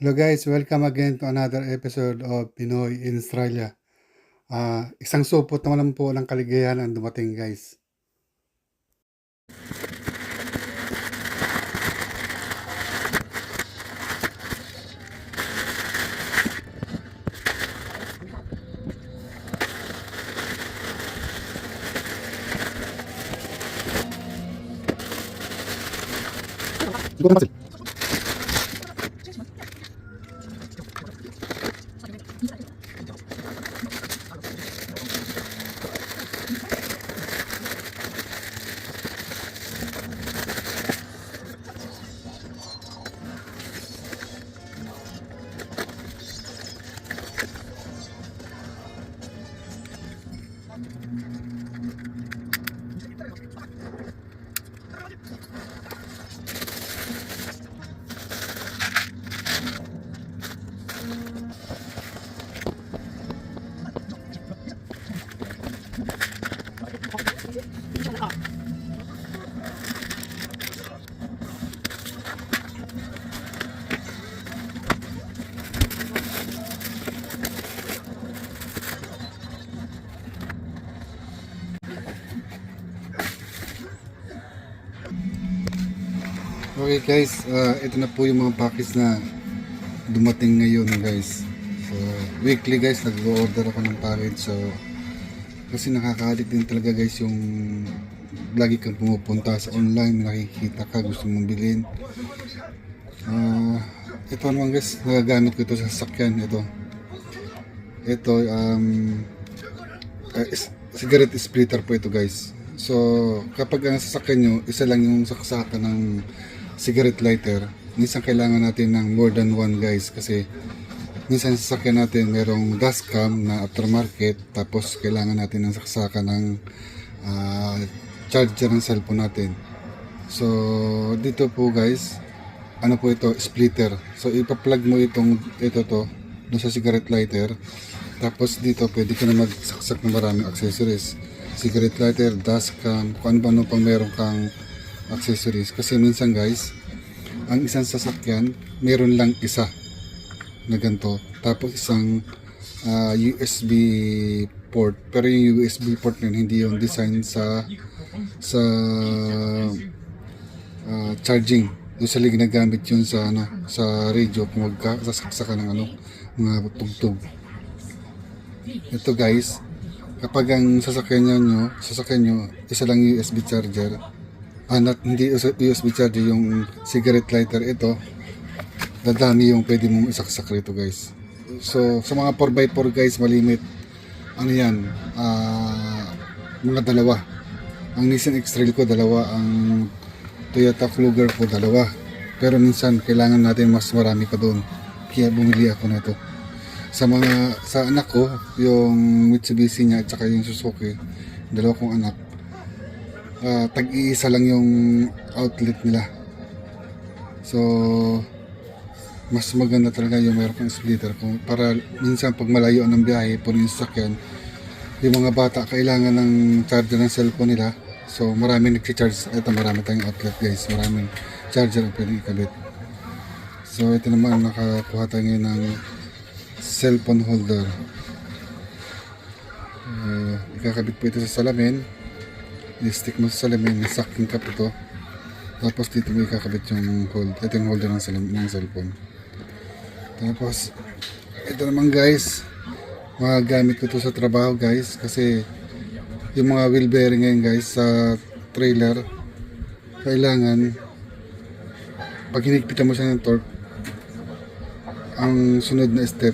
Hello guys, welcome again to another episode of Pinoy in Australia. Ah, isang supot naman lang po ng kaligayahan ang dumating guys. Guys, ah, ito na po yung mga package na dumating ngayon guys. So, weekly guys, nag-order ako ng package. So, kasi nakakalit din talaga guys yung lagi kang pumupunta sa online, nakikita ka, gusto mong bilhin. Ah, ito naman guys, nagagamit ko ito sa sasakyan. Ito. Ito, um, is- cigarette splitter po ito guys. So, kapag ang sasakyan nyo, isa lang yung saksakan ng cigarette lighter, minsan kailangan natin ng more than one guys kasi minsan sa sasakyan natin merong dashcam na aftermarket tapos kailangan natin ng saksakan ng ah, charger ng cellphone natin. So, dito po guys, ano po ito, splitter. So, ipa-plug mo itong, ito to, doon sa cigarette lighter. Tapos dito, pwede ka na magsaksak ng maraming accessories. Cigarette lighter, dashcam, kung ano ba ano pang meron kang accessories. Kasi minsan guys, ang isang sasakyan, meron lang isa na ganito. Tapos isang ah, USB port. Pero yung USB port na yun, hindi yung design sa sa ah, charging. Usually ginagamit yun sa ano sa radio kung magkasasaksa ka ng ano mga tugtog. Ito guys, kapag ang sasakyan nyo, sasakyan nyo, isa lang USB charger, ah, not, hindi us- USB charger, yung cigarette lighter ito, dadami yung pwede mong isaksak rito guys. So, sa mga 4x4 guys, malimit, ano yan, ah, mga dalawa. Ang Nissan X-Trail ko, dalawa. Ang Toyota Kluger ko, dalawa. Pero minsan, kailangan natin mas marami pa doon. Kaya bumili ako nito. Sa mga, sa anak ko, yung Mitsubishi niya at saka yung Suzuki, dalawa kong anak, ah, tag-iisa lang yung outlet nila. So, mas maganda talaga yung meron kang splitter. Kung para minsan pag malayo ng biyahe puro yung sasakyan yung mga bata kailangan ng charger ng cellphone nila. So marami nagsi-charge ito marami tayong outlet guys. Maraming charger ang pwedeng ikabit. So ito naman nakakuha tayo ngayon ng cellphone holder. Uh, ikakabit po ito sa salamin i-stick mo sa salamin sucking cup ito tapos dito mo ikakabit yung hold ito yung holder ng, salam- ng cellphone. Tapos ito naman guys. Magagamit ko to sa trabaho guys kasi yung mga wheel bearing ngayon guys sa trailer kailangan pag hinigpitan mo siya ng torque ang sunod na step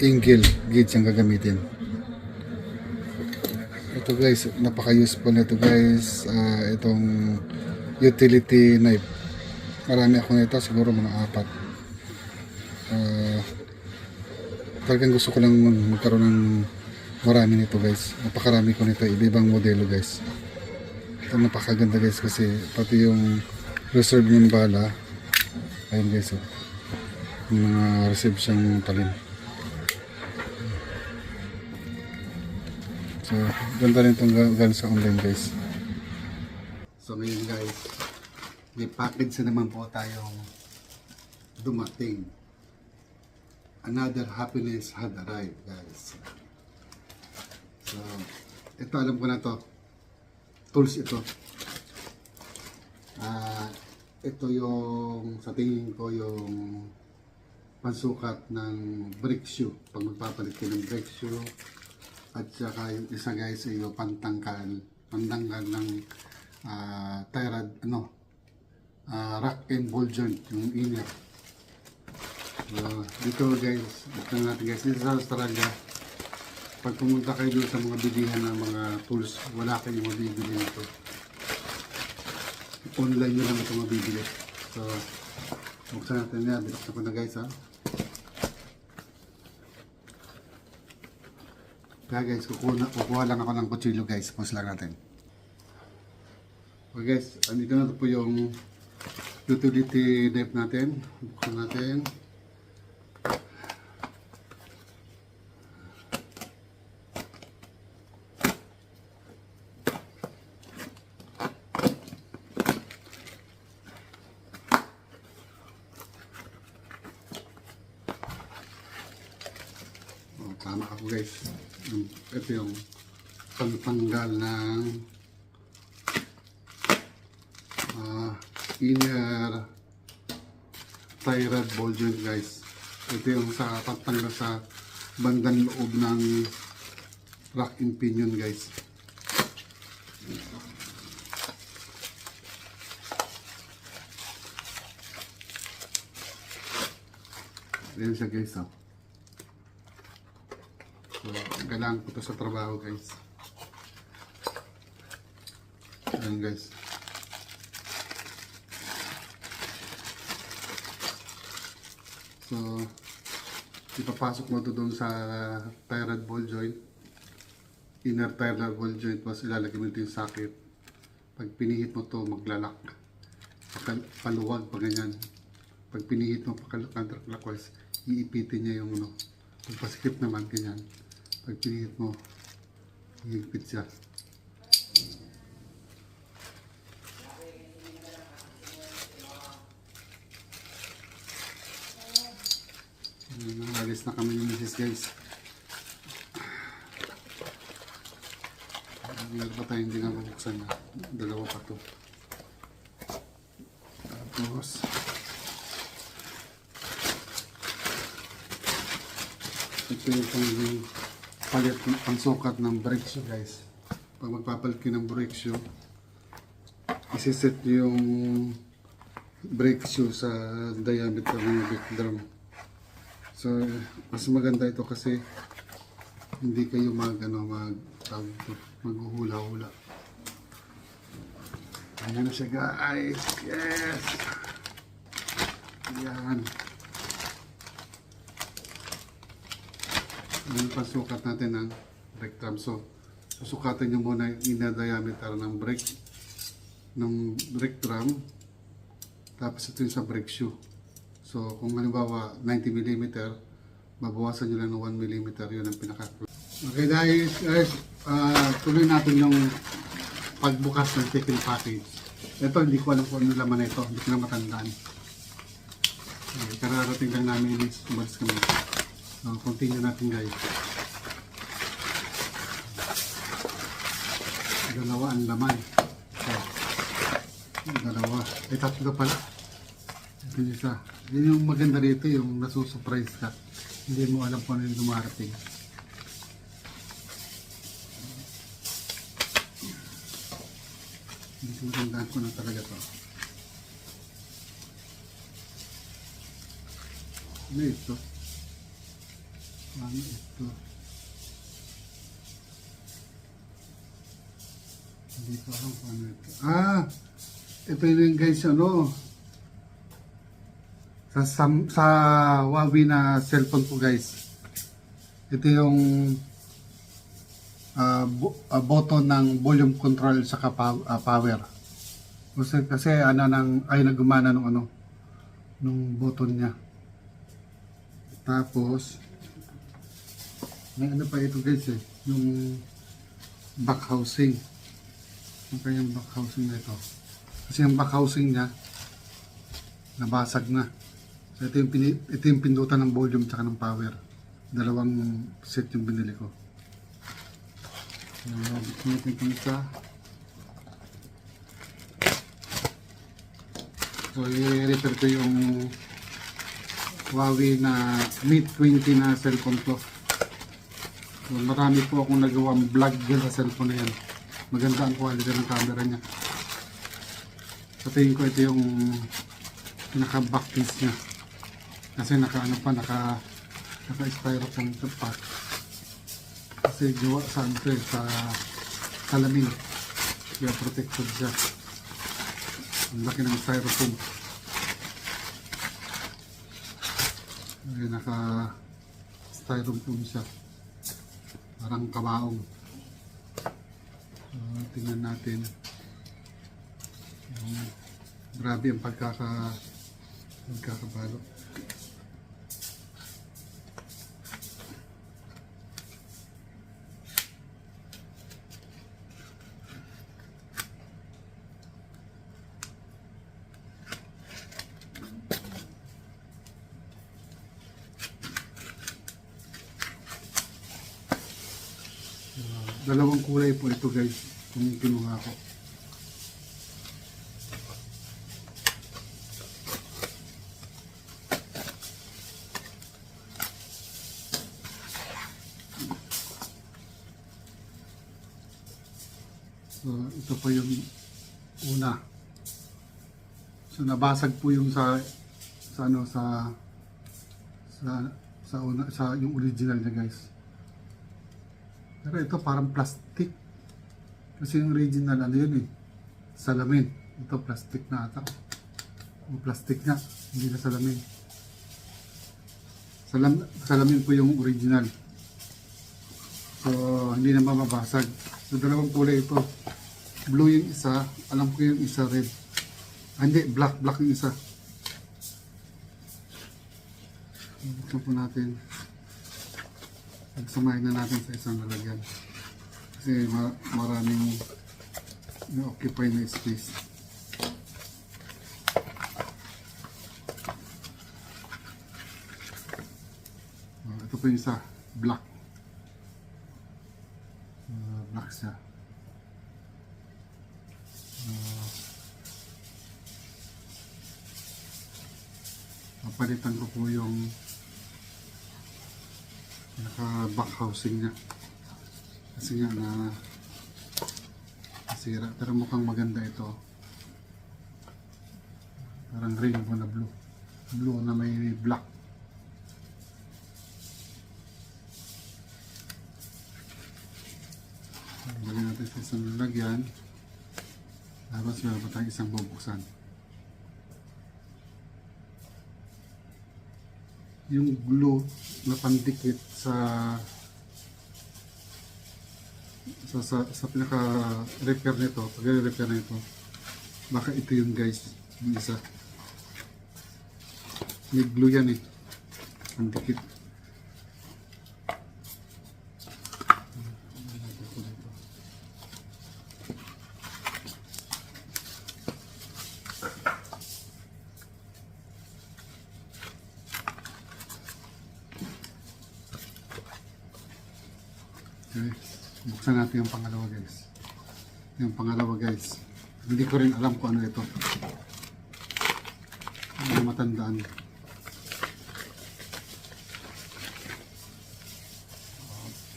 angle gauge ang gagamitin ito guys. Napaka useful nito guys. Ah, itong utility knife. Marami ako nito siguro mga apat. Ah, talagang gusto ko lang mag- magkaroon ng marami nito guys. Napakarami ko nito iba-ibang modelo guys. Ito napakaganda guys kasi pati yung reserve ng bala. Ayun guys oh. yung mga reserve siyang talim so ganda rin itong galing sa online guys so ngayon guys may package na naman po tayong dumating another happiness had arrived, guys. So, ito alam ko na to. Tools ito. Ah, ito yung sa tingin ko yung pansukat ng brake shoe. Pag magpapalit ng brake shoe, at saka yung isa guys ay yung pantangkal, pantangkal ng ah, tire rod, ano, ah, rack and ball joint, yung inner. So, dito guys, ito natin guys, dito sa Australia, pag pumunta kayo doon sa mga bilihan ng mga tools, wala kayong mabibili nito. Online nyo lang ito mabibili. So, buksan natin yan. Binuksan ko na guys ha. Kaya guys, kukuha, kukuha lang ako ng kutsilyo guys. Pause lang natin. Okay guys, andito na po yung utility knife natin. Buksan natin. Oh, tama ako guys. Ito yung pantanggal ng ah, inner tie rod ball joint guys. Ito yung sa pantanggal sa bandang loob ng rack and pinion guys. Ayan siya guys oh. Kailangan ko to sa trabaho guys. Ayan guys. So, ipapasok mo to doon sa tie rod ball joint. Inner tie rod ball joint, tapos ilalagay mo dito yung socket. Pag pinihit mo to, maglalak. Pakal- Paluwag pa ganyan. Pag pinihit mo pa counterclockwise, iipitin niya yung ano. Pag paskip naman, ganyan. Pag pinihit mo, higpit siya. Alis na kami ni Mrs. guys. Meron pa tayo hindi na mabuksan na. Dalawa pa to. Tapos, ito yung pang palit ang sukat ng brake shoe guys. Pag magpapalit ng brake shoe, isiset nyo yung brake shoe sa diameter ng brake drum. So, mas maganda ito kasi hindi kayo mag, ano, mag, maghuhula-hula. Ayan na siya guys. Yes! Ayan. Ayan pa sukat natin ng brake drum. So, susukatan nyo muna yung inner diameter ng brake ng brake drum. Tapos ito yung sa brake shoe. So, kung halimbawa 90 mm, babawasan nyo lang ng 1 mm, yun ang pinaka Okay guys, guys ah, tuloy natin yung pagbukas ng chicken package. Ito, hindi ko alam kung ano laman na ito. Hindi ko na matandaan. Okay, kararating lang namin. Umalis kami. So, continue natin guys. Dalawa ang laman. So, dalawa. Ay, tatlo pala. Ito yung isa. Yun yung maganda rito, yung nasusurprise ka. Hindi mo alam kung ano yung dumarating. Hindi ko matandaan ko na talaga to. Ano ito? Ano ito? Hindi ko alam kung ano ito. Ah! Ito yun guys, ano? Sa, sa, sa Huawei na cellphone ko guys. Ito yung ah, bu- ah, button ng volume control sa power. Kasi, kasi ano nang ay nagumana nung ano nung button niya. Tapos may ano pa ito guys eh, yung back housing. Yung kanyang back housing na ito. Kasi yung back housing niya nabasag na. So Ito yung, pini, ito yung pindutan ng volume tsaka ng power. Dalawang set yung binili ko. Uh, buksan natin itong isa. So, i-refer ko yung Huawei na Mate 20 na cellphone ko. Marami po akong nagawang vlog dyan sa cellphone na yan. Maganda ang quality ng camera niya. Sa tingin ko ito yung pinaka back case niya. Kasi naka ano pa, naka naka styrofoam ito pa. Kasi gawa sa ano eh, sa salamin. Kaya protected siya. Ang laki ng styrofoam. Ay, naka styrofoam siya. Parang kabaong. So, tingnan natin. Yung, grabe ang pagkaka pagkakabalo. Dalawang kulay po ito guys kung kinuha ko. So, ito po yung una. So, nabasag po yung sa sa ano sa sa sa una sa yung original niya guys. Pero ito parang plastic. Kasi yung original ano yun eh. Salamin. Ito plastic na ata. O plastic nga. Hindi na salamin. Salam, salamin po yung original. So, hindi na mamabasag. So, dalawang kulay ito. Blue yung isa. Alam ko yung isa red. Ah, hindi. Black. Black yung isa. Buksan po natin. Pagsamahin na natin sa isang lalagyan. Kasi ma maraming na-occupy na space. Ah, ito po yung isa. Black. Ah, black siya. Ah, papalitan ko po yung naka back housing niya kasi nga na nasira. Pero mukhang maganda ito. Parang rainbow na blue. Blue na may black. Lagyan natin sa isang lalagyan tapos meron pa tayong isang bubuksan yung glue na pandikit sa sa sa, sa pinaka repair nito, pag repair nito, baka ito yung guys, yung isa. May glue yan eh. Pandikit. Okay. Buksan natin yung pangalawa guys. Yung pangalawa guys. Hindi ko rin alam kung ano ito. Ko matandaan.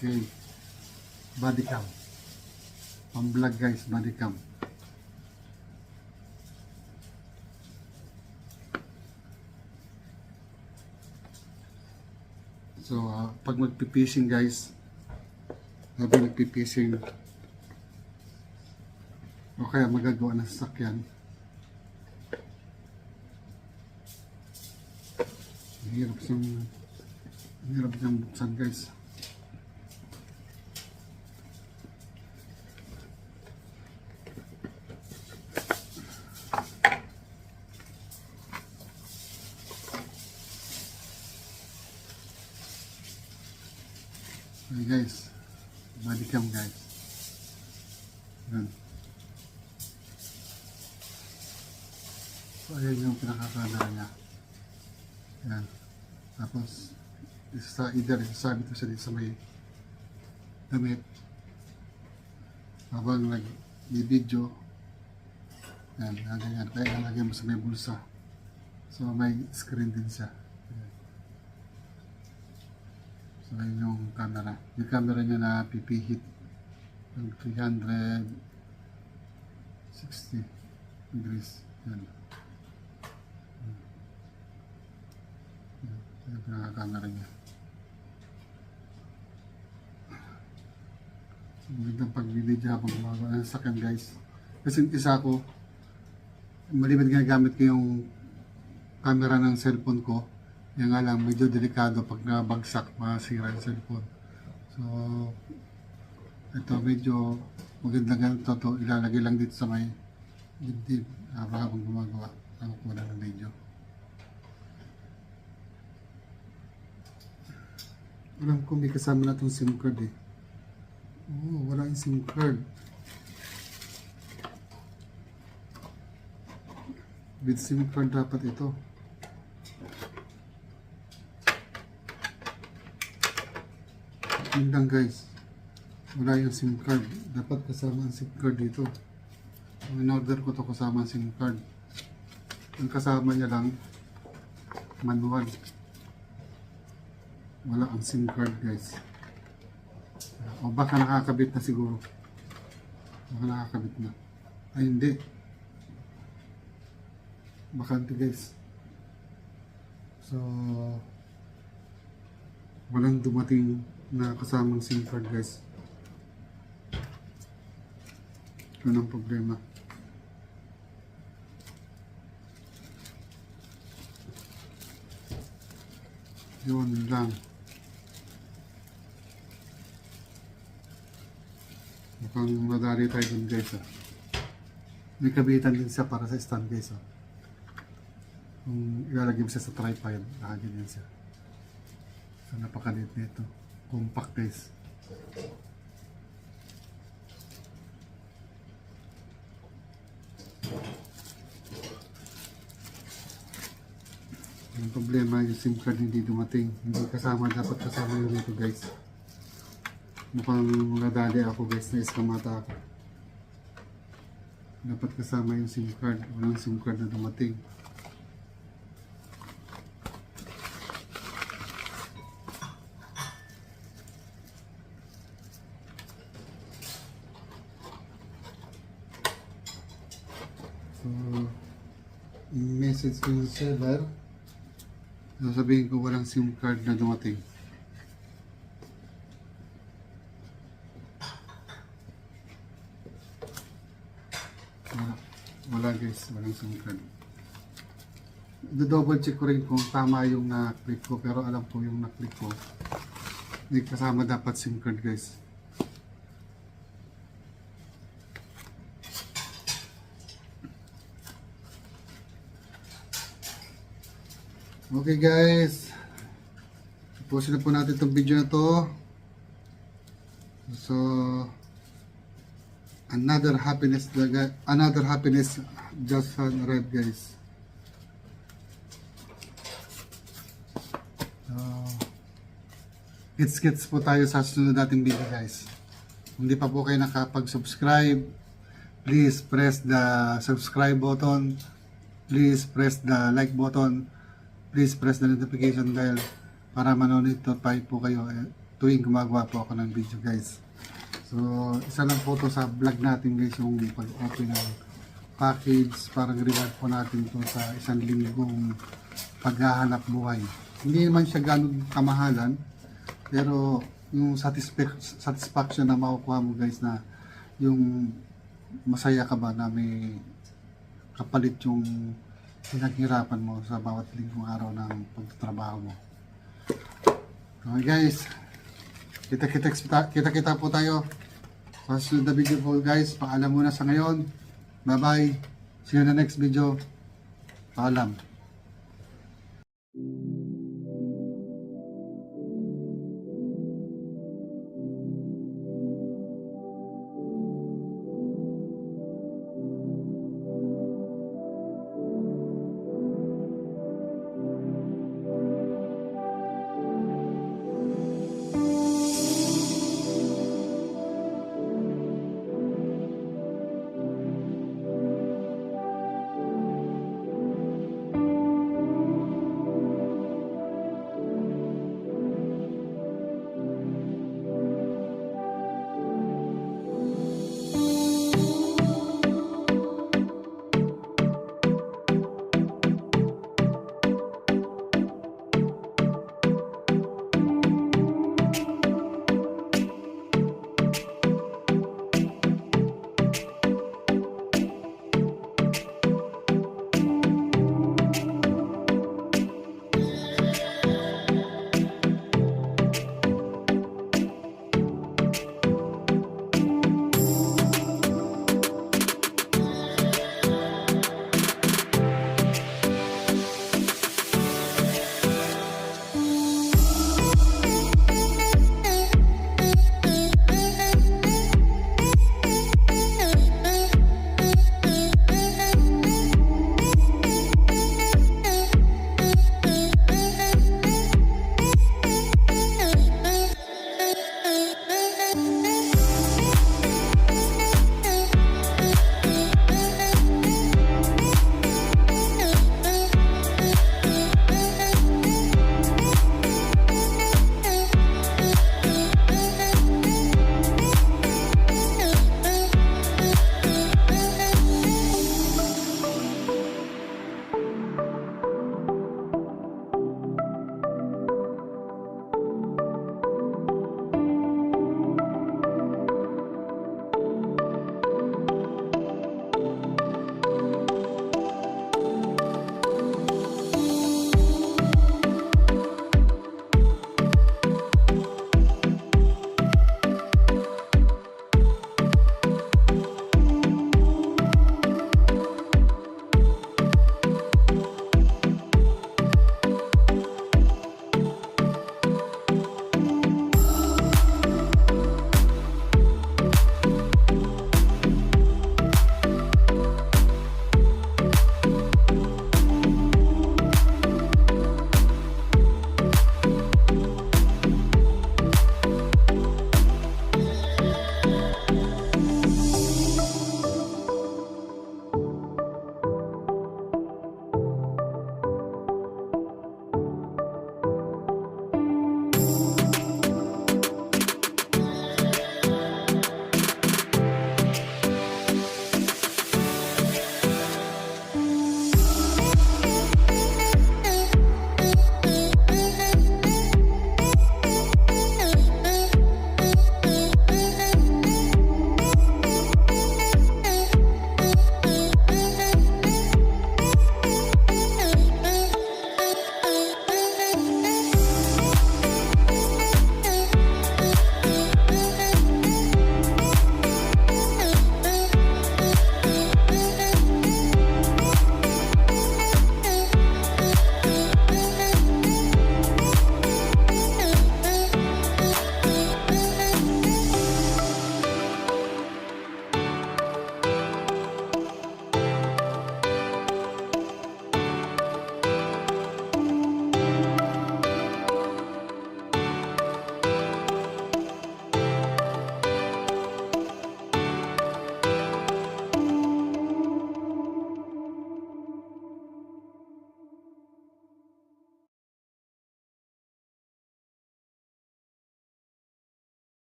Okay. Body cam. Pang vlog guys, body cam. So, ah, pag magpipishing guys, habang nagpipising. O kaya magagawa ng sasakyan. Hirap siyang ang hirap siyang buksan guys. Okay guys, cam guys. Yan. So ayan yung pinakakamera niya. Yan. Tapos, isa sa either isasabi ko siya dito sa may damit. Habang nag-video. Yan, yan, yan. Kaya nalagay mo sa may bulsa. So, may screen din siya. Yan. So, yun yung camera. Yung camera niya na pipihit ng 360 degrees. Yan. Yan. Yung pinaka-camera niya. Magandang pag-video habang gumagawa ng sakyan guys. Kasi isa ko, malibad ginagamit ko yung camera ng cellphone ko. Yan nga lang, medyo delikado pag nabagsak, masira yung cellphone. So, ito medyo maganda ganito to ilalagay lang dito sa may dibdib habang habang gumagawa ako ko ng video. Alam ko may kasama na itong SIM card eh. Oo, wala yung SIM card. With SIM card dapat ito. Yun lang guys. Wala yung SIM card. Dapat kasama ang SIM card dito. In-order ko to kasama ang SIM card. Ang kasama niya lang, manual. Wala ang SIM card guys. O baka nakakabit na siguro. Baka nakakabit na. Ay hindi. Bakante guys. So, walang dumating na kasamang SIM card guys. Yun ang problema. Yun lang. Mukhang madali tayo dun guys ah. May kabitan din siya para sa stand guys ah. Kung ilalagay mo siya sa tripod, nakaganyan siya. So napakaliit nito. Compact guys. Yung problema yung SIM card hindi dumating. Hindi kasama, dapat kasama yun dito guys. Mukhang nadali ako guys, na iskamata ako. Dapat kasama yung SIM card. Walang SIM card na dumating. So, message ko yung seller. Sasabihin ko walang SIM card na dumating. Wala, wala guys, walang SIM card. double check ko rin kung tama yung na-click ko pero alam ko yung na-click ko. Hindi kasama dapat SIM card guys. Okay guys. Tapusin na po natin itong video na to. So, another happiness, another happiness just arrived guys. Gets-gets po tayo sa sunod nating video guys. Kung di pa po kayo nakapag-subscribe, please press the subscribe button. Please press the like button please press the notification bell para manonotify po kayo eh, tuwing gumagawa po ako ng video guys. So, isa lang po to sa vlog natin guys yung pag-open ng package parang reward po natin to sa isang linggong paghahanap buhay. Hindi naman siya ganun kamahalan pero yung satisfac- satisfaction na makukuha mo guys na yung masaya ka ba na may kapalit yung pinaghirapan mo sa bawat linggong araw ng pagtatrabaho mo. Okay guys, kita-kita kita-kita po tayo sa susunod na video po guys. Paalam muna sa ngayon. Bye bye. See you in the next video. Paalam.